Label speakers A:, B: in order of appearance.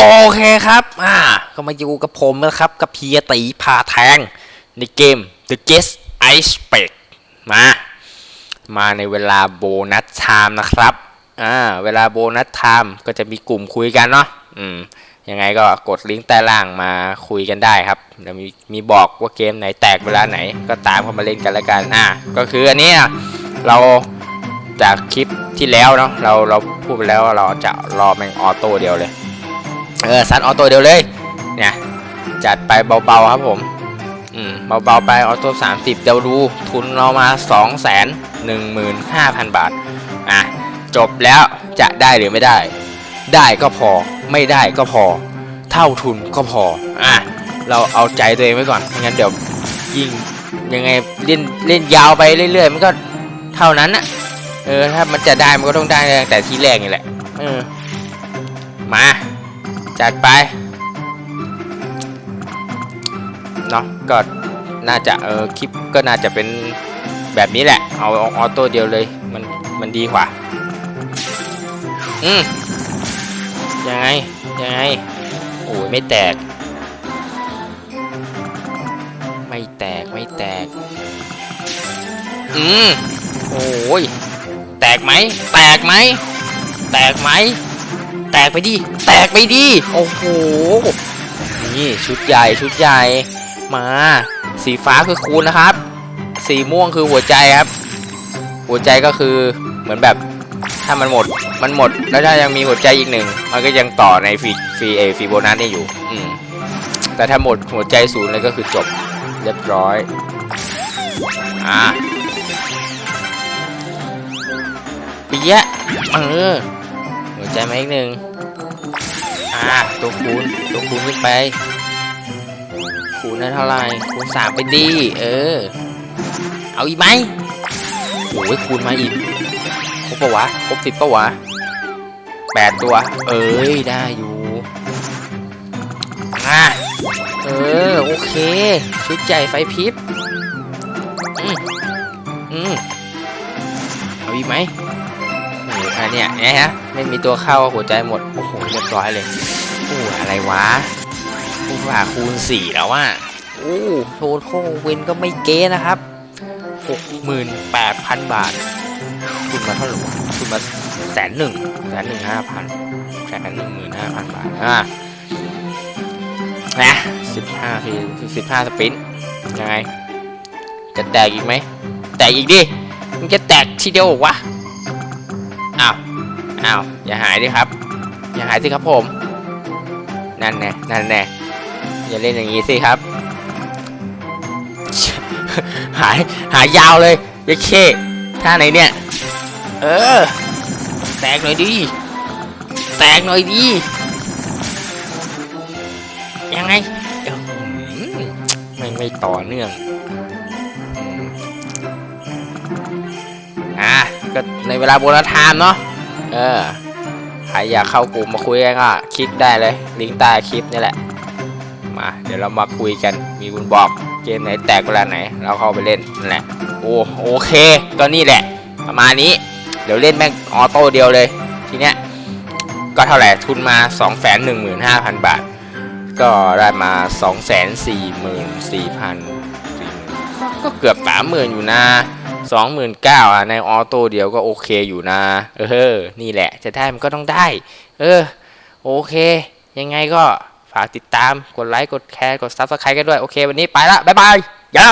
A: โอเคครับ อ่า ก็มาอยู่กับผมนะครับ กับเพียตีพาแทง ในเกม The Guest Ice p e c มา มาในเวลาโบนัสไทม์นะครับ อ่า เวลาโบนัสไทม์ก็จะมีกลุ่มคุยกันเนาะ อืม ยังไงก็กดลิงก์ใต้ล่างมาคุยกันได้ครับเดี๋ยวมีมีบอกว่าเกมไหนแตกเวลาไหน ก็ตามเข้ามาเล่นกันแล้วกัน อ่า ก็คืออันนี้เราจากคลิปที่แล้วเนาะ เราเราพูดไปแล้วเราจะรอแมงออโต้เดียวเลย เออซันออโต้เดียวเลย เนี่ย จัดไปเบาๆครับผม อืมเบาๆไปออโต้30เดี๋ยวดูทุนเรามา2 1 5 0 0 0บาท อะ จบแล้วจะได้หรือไม่ได้ ได้ก็พอไม่ได้ก็พอ เท่าทุนก็พอ อะ เราเอาใจตัวเองไว้ก่อนไม่งั้นเดี๋ยวยิ่งยังไงเล่นเล่นยาวไปเรื่อยๆมันก็เท่านั้นอะเออถ้ามันจะได้มันก็ต้องได้แต่ทีแรกนี่แหละ เออ มา จัดไปเนาะก็น่าจะเออคลิปก็น่าจะเป็นแบบนี้แหละ เอาออโต้เดียวเลยมันมันดีกว่า อืมยังไง ยังไง โอ้ยไม่แตก ไม่แตกไม่แตก อืมโอ้ยแตกไหม แตกไหม แตกไหม แตกไปดิ แตกไปดิ โอ้โห นี่ชุดใหญ่ชุดใหญ่ มา สีฟ้าคือคูณนะครับ สีม่วงคือหัวใจครับ หัวใจก็คือเหมือนแบบถ้ามันหมด มันหมด แล้วถ้ายังมีหัวใจอีกหนึ่ง มันก็ยังต่อในฟรีฟรีเอฟรีโบนัสได้อยู่ อืม แต่ถ้าหมดหัวใจศูนย์เลยก็คือจบเรียบร้อย อ่าปียะเออ หัวใจมาอีกหนึ่งอ่าตัวคูณตัวคูณขึ้นไป คูณได้เท่าไหร่คูณสามไปดีเออ เอาอีกไหมโอ้ยคูณมาอีกครบปะวะครบสิบปะวะแปดตัว เอ้ยได้อยู่อะเออโอเค ชุดใหญ่ไฟพริบอืมอืมเอาอีกไหม อันเนี้ยนี่ยฮะไม่มีตัวเข้าหัวใจหมด โอ้โหเรียบร้อยเลยโอ้อะไรวะคูณว่าคูณสี่แล้วว่ะโอ้โทโทวินก็ไม่เก้นะครับหกหมื่นแปดพันบาทคุณมาเท่าไหร่คุณมาแสนหนึ่งแสนหนึ่งห้าพันแสนหนึ่งหมื่นห้าพันบาทอะนะสิบห้าฟีสิบห้าสปรินต์ยังไงจะแตกอีกไหมแตกอีกดิมันจะแตกทีเดียววะ อ้าวอ้าวอย่าหายดิครับ อย่าหายสิครับผม นั่นแน่นั่นแน่อย่าเล่นอย่างนี้สิครับ หายหายยาวเลยยัเคท่าไหนเนี่ย เออ แตกหน่อยดิแตกหน่อยดิยังไงไม่ไม่ต่อเนื่องอะ ก็ในเวลาโบนัสไทม์เนาะเออใครอยากเข้ากลุ่มมาคุยกันก็คลิกได้เลย ลิงก์ใต้คลิปนี่แหละ มา เดี๋ยวเรามาคุยกันมีคุณบอกเกมไหนแตกเวลาไหน เราเข้าไปเล่นนั่นแหละโอ้โอเคก็นี่แหละ ประมาณนี้ เดี๋ยวเล่นแม่งออโต้เดียวเลย ทีเนี้ยก็เท่าไหร่ทุนมา 2 1 5 0 0 0 บาท ก็ได้มา 2 4 4 0 0 0 ก็เกือบ30,000อยู่นะ 29,000อะในออโต้เดียวก็โอเคอยู่นะ เออ นี่แหละ จะได้มันก็ต้องได้ เออ โอเค ยังไงก็ฝากติดตาม กดไลค์ กดแชร์ กดซับสไครต์กันด้วย โอเค วันนี้ไปละ บ๊ายบาย อย่า